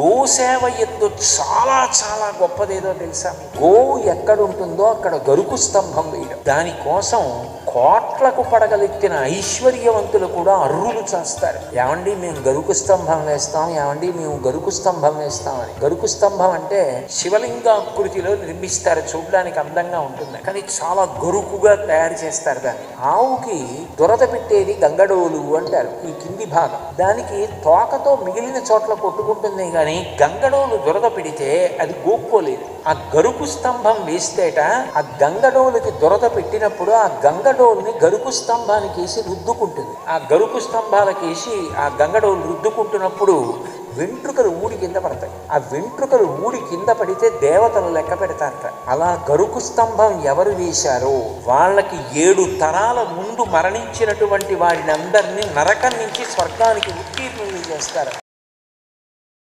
గోసేవ ఎందు చాలా చాలా గొప్పదేదో తెలుసా? గో గోవు ఎక్కడ ఉంటుందో అక్కడ గరుకు స్తంభం వేయడం. దానికోసం కోట్లకు పడగలెత్తిన ఐశ్వర్యవంతులు కూడా అర్రులు చేస్తారు. ఏమండి మేము గరుకు స్తంభం వేస్తాం ఏమండి మేము గరుకు స్తంభం వేస్తామని గరుకు స్తంభం అంటే శివలింగాకృతిలో నిర్మిస్తారు చూడడానికి అందంగా ఉంటుంది. కానీ చాలా గరుకుగా తయారు చేస్తారు దాన్ని. ఆవుకి దురద పెట్టేది గంగడోలు అంటారు ఈ కింది భాగం. దానికి తోకతో మిగిలిన చోట్ల కొట్టుకుంటుంది కానీ గంగడోలు దురద పెడితే అది గోక్కోలేదు. ఆ గరుకు స్తంభం వేస్తేట ఆ గంగడోలుకి దురద పెట్టినప్పుడు ఆ గంగడో గంగడోల్ని గరుకు స్తంభానికి వేసి రుద్దుకుంటుంది. ఆ గరుకు స్తంభాలకేసి ఆ గంగడోలు రుద్దుకుంటున్నప్పుడు వెంట్రుకలు ఊడి కింద పడతాయి. ఆ వెంట్రుకలు ఊడి కింద పడితే దేవతలు లెక్క పెడతారట. అలా గరుకు స్తంభం ఎవరు వేశారో వాళ్ళకి ఏడు తరాల ముందు మరణించినటువంటి వాడిని అందరినీ నరకం నుంచి స్వర్గానికి ఉత్తీర్ణులు చేస్తారు.